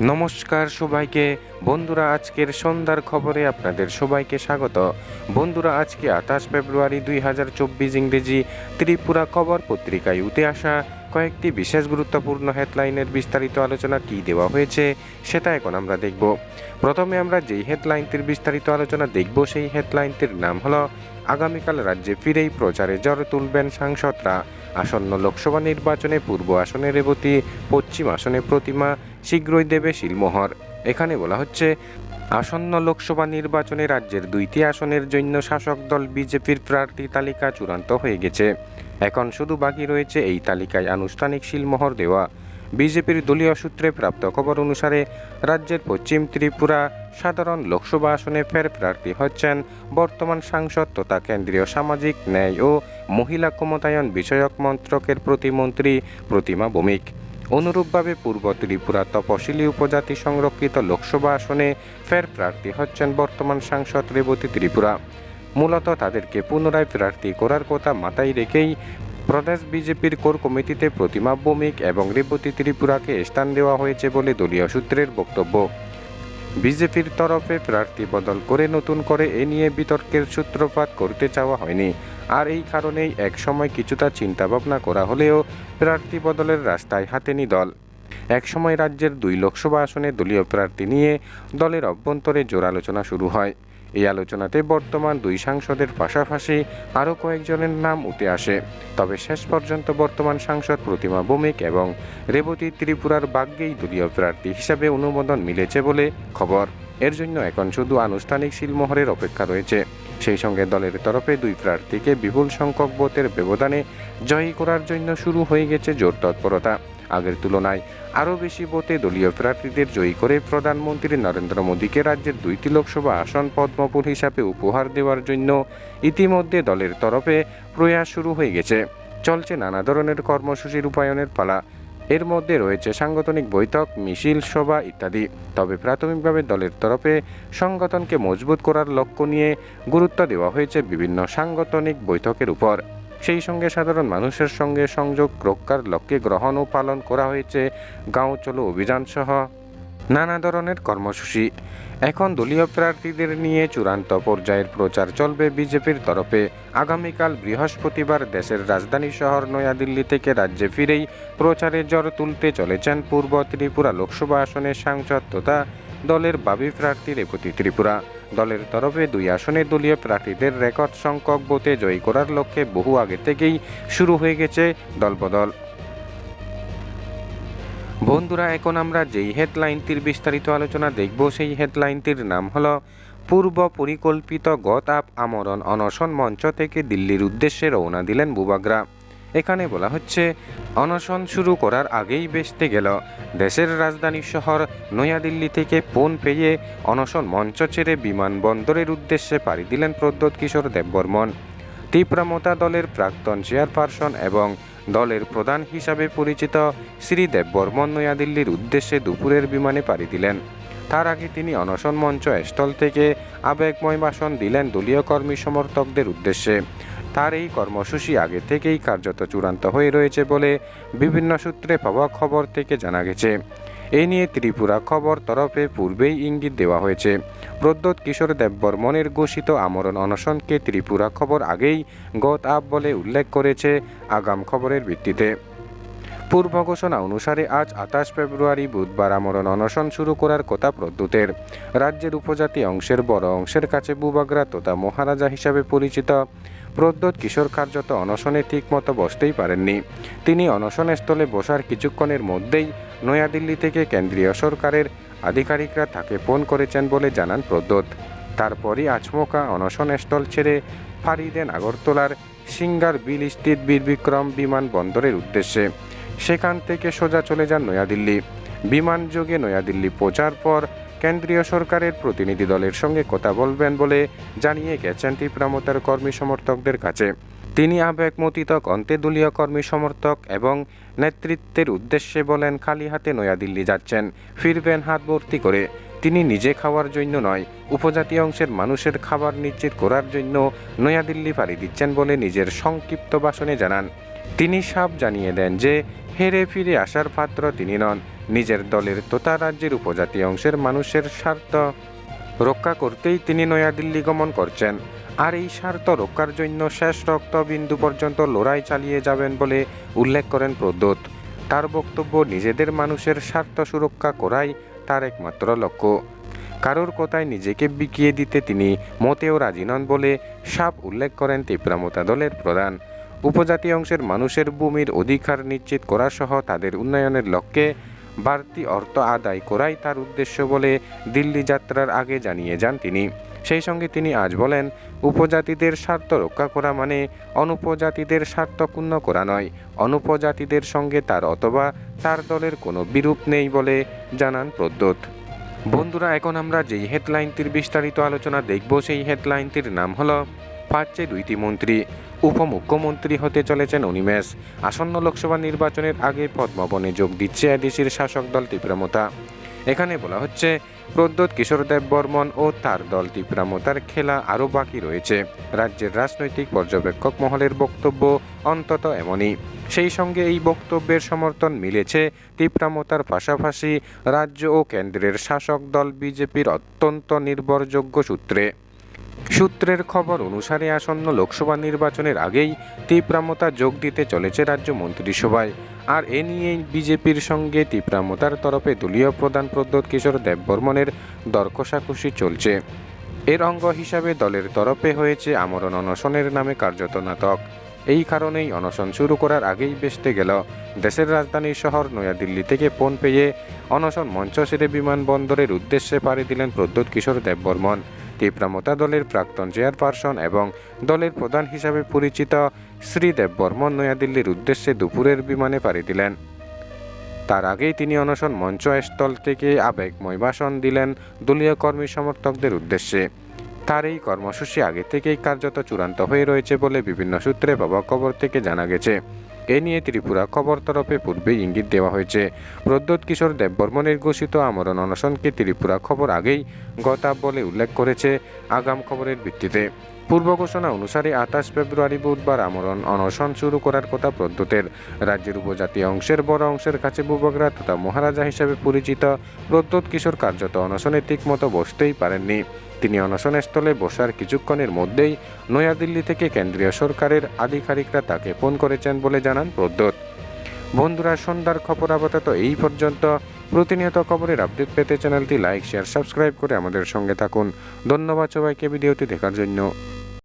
নমস্কার সবাইকে। বন্ধুরা, আজকের সন্ধ্যার খবরে আপনাদের সবাইকে স্বাগত। বন্ধুরা, আজকে আঠাশ ফেব্রুয়ারি দুই হাজার চব্বিশ ইংরেজি ত্রিপুরা খবর পত্রিকায় উঠে আসা কয়েকটি বিশেষ গুরুত্বপূর্ণ হেডলাইনের বিস্তারিত আলোচনা কী দেওয়া হয়েছে, সেটা এখন আমরা দেখব। প্রথমে আমরা যেই হেডলাইনটির বিস্তারিত আলোচনা দেখব, সেই হেডলাইনটির নাম হলো, আগামীকাল রাজ্যে ফিরেই প্রচারে জ্বর তুলবেন সাংসদরা। আসন্ন লোকসভা নির্বাচনে পূর্ব আসনে রেবতী, পশ্চিম আসনে প্রতিমা, শীঘ্রই দেবে শিলমোহর। এখানে বলা হচ্ছে, আসন্ন লোকসভা নির্বাচনে রাজ্যের দুইটি আসনের জন্য শাসক দল বিজেপির প্রার্থী তালিকা চূড়ান্ত হয়ে গেছে। এখন শুধু বাকি রয়েছে এই তালিকায় আনুষ্ঠানিক শিলমোহর দেওয়া। বিজেপির দলীয় সূত্রে প্রাপ্ত খবর অনুসারে রাজ্যের পশ্চিম ত্রিপুরা সাধারণ লোকসভা আসনে ফের প্রার্থী হচ্ছেন বর্তমান সাংসদ তথা কেন্দ্রীয় সামাজিক ন্যায় ও মহিলা ক্ষমতায়ন বিষয়ক মন্ত্রকের প্রতিমন্ত্রী প্রতিমা ভৌমিক। অনুরূপভাবে পূর্ব ত্রিপুরা তপশিলি উপজাতি সংরক্ষিত লোকসভা আসনে ফের প্রার্থী হচ্ছেন বর্তমান সাংসদ রেবতী ত্রিপুরা। মূলত তাদেরকে পুনরায় প্রার্থী করার কথা মাথায় রেখেই প্রদেশ বিজেপির কোর কমিটিতে প্রতিমা ভৌমিক এবং রেবতী ত্রিপুরাকে স্থান দেওয়া হয়েছে বলে দলীয় সূত্রের বক্তব্য। বিজেপির তরফে প্রার্থী বদল করে নতুন করে এ নিয়ে বিতর্কের সূত্রপাত করতে চাওয়া হয়নি। আর এই কারণেই এক সময় কিছুটা চিন্তাভাবনা করা হলেও প্রার্থী বদলের রাস্তায় হাতেনি দল। একসময় রাজ্যের দুই লোকসভা আসনে দলীয় প্রার্থী নিয়ে দলের অভ্যন্তরে জোর আলোচনা শুরু হয়। এই আলোচনাতে বর্তমান দুই সাংসদের পাশাপাশি আরও কয়েকজনের নাম উঠে আসে। তবে শেষ পর্যন্ত বর্তমান সাংসদ প্রতিমা ভৌমিক এবং রেবতী ত্রিপুরার বাগ্যেই দলীয় প্রার্থী হিসাবে অনুমোদন মিলেছে বলে খবর। এর জন্য এখন শুধু আনুষ্ঠানিক শিলমোহরের অপেক্ষা রয়েছে। সেই সঙ্গে দলের তরফে দুই প্রার্থীকে বিপুল সংখ্যক ভোটের ব্যবধানে জয়ী করার জন্য শুরু হয়ে গেছে জোর তৎপরতা। আগের তুলনায় আরও বেশি ভোটে দলীয় প্রার্থীদের জয়ী করে প্রধানমন্ত্রী নরেন্দ্র মোদীকে রাজ্যের দুইটি লোকসভা আসন পদ্মপুর হিসাবে উপহার দেওয়ার জন্য ইতিমধ্যে দলের তরফে প্রয়াস শুরু হয়ে গেছে। চলছে নানা ধরনের কর্মসূচি রূপায়ণের পালা। এর মধ্যে রয়েছে সাংগঠনিক বৈঠক, মিছিল, সভা ইত্যাদি। তবে প্রাথমিকভাবে দলের তরফে সংগঠনকে মজবুত করার লক্ষ্য নিয়ে গুরুত্ব দেওয়া হয়েছে বিভিন্ন সাংগঠনিক বৈঠকের উপর। সেই সঙ্গে সাধারণ মানুষের সঙ্গে সংযোগ রক্ষার লক্ষ্যে গ্রহণ ও পালন করা হয়েছে গাঁও চলো অভিযান সহ নানা ধরনের কর্মসূচি। এখন দলীয় প্রার্থীদের নিয়ে চূড়ান্ত পর্যায়ের প্রচার চলবে বিজেপির তরফে। আগামীকাল বৃহস্পতিবার দেশের রাজধানী শহর নয়াদিল্লি থেকে রাজ্যে ফিরেই প্রচারে জ্বর তুলতে চলেছেন পূর্ব ত্রিপুরা লোকসভা আসনের সাংসদ তথা দলের বাবি প্রার্থী রেবতী ত্রিপুরা। দলের তরফে দুই আসনে দলীয় প্রার্থীদের রেকর্ড সংখ্যক ভোটে জয়ী করার লক্ষ্যে বহু আগে থেকেই শুরু হয়ে গেছে দলবদল। বন্ধুরা, এখন আমরা যেই হেডলাইনটির বিস্তারিত আলোচনা দেখব, সেই হেডলাইনটির নাম হলো পূর্ব পরিকল্পিত গত আপ আমরণ অনশন মঞ্চ থেকে দিল্লির উদ্দেশ্যে রওনা দিলেন বুবাগ্রা। এখানে বলা হচ্ছে, অনশন শুরু করার আগেই বেসতে গেল। দেশের রাজধানী শহর নয়াদিল্লি থেকে ফোন পেয়ে অনশন মঞ্চ ছেড়ে বিমানবন্দরের উদ্দেশ্যে পাড়ি দিলেন প্রদ্যোৎ কিশোর দেববর্মন। তীব্রমতা দলের প্রাক্তন চেয়ারপারসন এবং দলের প্রধান হিসাবে পরিচিত শ্রী দেববর্মন নয়াদিল্লির উদ্দেশ্যে দুপুরের বিমানে পাড়ি দিলেন। তার আগে তিনি অনশন মঞ্চ স্থল থেকে আবেগময় ভাষণ দিলেন দলীয় কর্মী সমর্থকদের উদ্দেশ্যে। তার এই কর্মসূচি আগে থেকেই কার্যত চূড়ান্ত হয়ে রয়েছে বলে বিভিন্ন সূত্রে পাওয়া খবর থেকে জানা গেছে। এ নিয়ে ত্রিপুরা খবর তরফে পূর্বেই ইঙ্গিত দেওয়া হয়েছে। প্রদ্যোৎ কিশোর দেববর্মনের ঘোষিত আমরণ অনশনকে ত্রিপুরা খবর আগেই গত আপ বলে উল্লেখ করেছে আগাম খবরের ভিত্তিতে। পূর্ব ঘোষণা অনুসারে আজ আঠাশ ফেব্রুয়ারি বুধবার আমরণ অনশন শুরু করার কথা প্রদ্যুতের। রাজ্যের উপজাতি অংশের বড় অংশের কাছে বুবাগ্রা তথা মহারাজা হিসাবে পরিচিত। প্রদ্যোৎ কিশোর কার্যত অনশনে ঠিকমতো বসতেই পারেননি। তিনি অনশনস্থলে বসার কিছুক্ষণের মধ্যেই নয়াদিল্লি থেকে কেন্দ্রীয় সরকারের আধিকারিকরা তাকে ফোন করেছেন বলে জানান প্রদ্যোৎ। তারপরই আচমকা অনশনস্থল ছেড়ে ফাঁড়ি দেন আগরতলার সিঙ্গার বিল স্থিত বীরবিক্রম বিমানবন্দরের উদ্দেশ্যে। সেখান থেকে সোজা চলে যান নয়াদিল্লি। বিমানযোগে নয়াদিল্লি পৌঁছার পর কেন্দ্রীয় সরকারের প্রতিনিধি দলের সঙ্গে কথা বলবেন বলে জানিয়ে গেছেন তীব্রামতার কর্মী সমর্থকদের কাছে। তিনি আবেগমতিত কন্তে দলীয় কর্মী সমর্থক এবং নেতৃত্বের উদ্দেশ্যে বলেন, খালি হাতে নয়াদিল্লি যাচ্ছেন। ফিরবেন হাত ভর্তি করে। তিনি নিজে খাওয়ার জন্য নয়, উপজাতি অংশের মানুষের খাবার নিশ্চিত করার জন্য নয়াদিল্লি পাড়ি দিচ্ছেন বলে নিজের সংক্ষিপ্ত ভাষণে জানান। তিনি সাপ জানিয়ে দেন যে, হেরে ফিরে আসার পাত্র তিনি নন। নিজের দলের তথা রাজ্যের উপজাতি অংশের মানুষের স্বার্থ রক্ষা করতেই তিনি নয়াদিল্লি গমন করছেন। আর এই স্বার্থ রক্ষার জন্য শেষ রক্তবিন্দু পর্যন্ত লড়াই চালিয়ে যাবেন বলে উল্লেখ করেন প্রদ্যোত। তার বক্তব্য, নিজেদের মানুষের স্বার্থ সুরক্ষা করাই তার একমাত্র লক্ষ্য। কারোর কথায় নিজেকে বিকিয়ে দিতে তিনি মোটেও রাজি নন বলে সাপ উল্লেখ করেন তীব্রামতা দলের প্রধান। উপজাতি অংশের মানুষের ভূমির অধিকার নিশ্চিত করা সহ তাদের উন্নয়নের লক্ষ্যে বাড়তি অর্থ আদায় করাই তার উদ্দেশ্য বলে দিল্লি যাত্রার আগে জানিয়ে যান তিনি। সেই সঙ্গে তিনি আজ বলেন, উপজাতিদের স্বার্থ রক্ষা করা মানে অনুপজাতিদের স্বার্থ ক্ষুণ্ণ করা নয়। অনুপজাতিদের সঙ্গে তার অথবা তার দলের কোনো বিরূপ নেই বলে জানান প্রদ্যোত। বন্ধুরা, এখন আমরা যেই হেডলাইনটির বিস্তারিত আলোচনা দেখব, সেই হেডলাইনটির নাম হলো পাচ্ছে দুইটি মন্ত্রী। উপমুখ্যমন্ত্রী হতে চলেছেন অনিমেষ। আসন্ন লোকসভা নির্বাচনের আগে পদ্মবনে যোগ দিচ্ছে এদেশের শাসক দল তীব্রামতা এখানে বলা হচ্ছে প্রদ্যোৎ কিশোর দেব বর্মন ও তার দল তীব্রামতার খেলা আরও বাকি রয়েছে। রাজ্যের রাজনৈতিক পর্যবেক্ষক মহলের বক্তব্য অন্তত এমনই। সেই সঙ্গে এই বক্তব্যের সমর্থন মিলেছে তীব্রামতার পাশাপাশি রাজ্য ও কেন্দ্রের শাসক দল বিজেপির অত্যন্ত নির্ভরযোগ্য সূত্রে। সূত্রের খবর অনুসারে আসন্ন লোকসভা নির্বাচনের আগেই তীব্রামতা যোগ দিতে চলেছে রাজ্য মন্ত্রিসভায়। আর এ নিয়েই বিজেপির সঙ্গে তীব্রামতার তরফে দলীয় প্রধান প্রদ্যোৎ কিশোর দেববর্মনের দর কষাকষি চলছে। এর অঙ্গ হিসাবে দলের তরফে হয়েছে আমরণ অনশনের নামে কার্যত নাটক। এই কারণেই অনশন শুরু করার আগেই বেসতে গেল দেশের রাজধানী শহর নয়াদিল্লি থেকে ফোন পেয়ে অনশন মঞ্চ সেরে বিমানবন্দরের উদ্দেশ্যে পাড়ি দিলেন প্রদ্যোৎ কিশোর দেববর্মন। তীব্রামতা দলের প্রাক্তন চেয়ারপারসন এবং দলের প্রধান হিসাবে পরিচিত শ্রীদেব বর্মন নয়াদিল্লির উদ্দেশ্যে দুপুরের বিমানে পাড়ি দিলেন। তার আগেই তিনি অনশন মঞ্চ স্থল থেকে আবেগময় ভাষণ দিলেন দলীয় কর্মী সমর্থকদের উদ্দেশ্যে। তার এই কর্মসূচি আগে থেকেই কার্যত চূড়ান্ত হয়ে রয়েছে বলে বিভিন্ন সূত্রে পাওয়া খবর থেকে জানা গেছে। এ নিয়ে ত্রিপুরা খবর তরফে পূর্বেই ইঙ্গিত দেওয়া হয়েছে। প্রদ্যোৎ কিশোর দেববর্মনের ঘোষিত আমরণ অনশনকে ত্রিপুরা খবর আগেই গতা বলে উল্লেখ করেছে আগাম খবরের ভিত্তিতে। পূর্ব ঘোষণা অনুসারে আঠাশ ফেব্রুয়ারি বুধবার আমরণ অনশন শুরু করার কথা প্রদ্যোতের। রাজ্যের উপজাতি অংশের বড় অংশের কাছে বুবগরা তথা মহারাজা হিসেবে পরিচিত প্রদ্যোৎ কিশোর কার্যত অনশনে ঠিকমতো বসতেই পারেননি। তিনি অনশনস্থলে বসার কিছুক্ষণের মধ্যেই নয়াদিল্লি থেকে কেন্দ্রীয় সরকারের আধিকারিকরা তাকে ফোন করেছেন বলে জানান প্রদ্যোত বন্ধুরা, সন্ধ্যার খবর আপাতত এই পর্যন্ত। প্রতিনিয়ত খবরের আপডেট পেতে চ্যানেলটি লাইক, শেয়ার, সাবস্ক্রাইব করে আমাদের সঙ্গে থাকুন। ধন্যবাদ সবাইকে, ভিডিওটি দেখার জন্য।